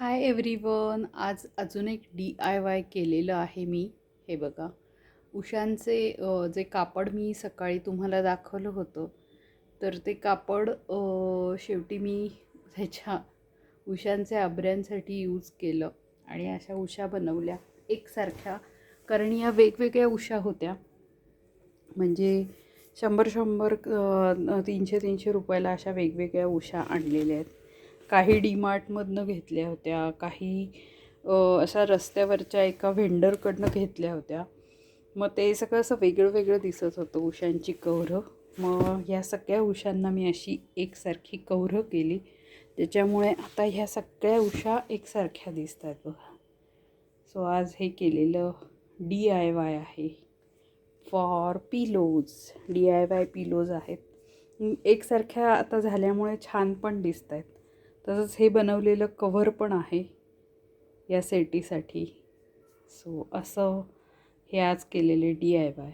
Hi everyone आज अजून एक डी आय वाय केलेलं आहे मी. हे बघा. उशांचे जे कापड मी सकाळी तुम्हाला दाखवलं होतं तर ते कापड शेवटी मी त्याच्या उशांचे आबऱ्यांसाठी यूज केलं. आणि अशा उशा बनवल्या. एकसारख्या कारण या वेगवेगळ्या उशा होत्या. म्हणजे शंभर शंभर तीनशे तीनशे रुपयाला अशा वेगवेगळ्या उशा आणलेल्या आहेत. काही डीमार्टमधनं घेतल्या होत्या काही अशा रस्त्यावरच्या एका व्हेंडरकडनं घेतल्या होत्या. मग ते सगळं असं वेगळं वेगळं दिसत होतं उशांची कवरं. मग या सगळ्या उशांना मी अशी एकसारखी कवरं केली. त्याच्यामुळे आता ह्या सगळ्या उशा एकसारख्या दिसत आहेत बघा. सो आज हे केलेलं डी आय वाय आहे. Four pillows D I Y pillows आहेत. एकसारख्या आता झाल्यामुळे छान पण दिसत आहेत तसंच हे बनवलेलं कव्हर पण आहे या सेटीसाठी. सो असं हे आज केलेले डी आय वाय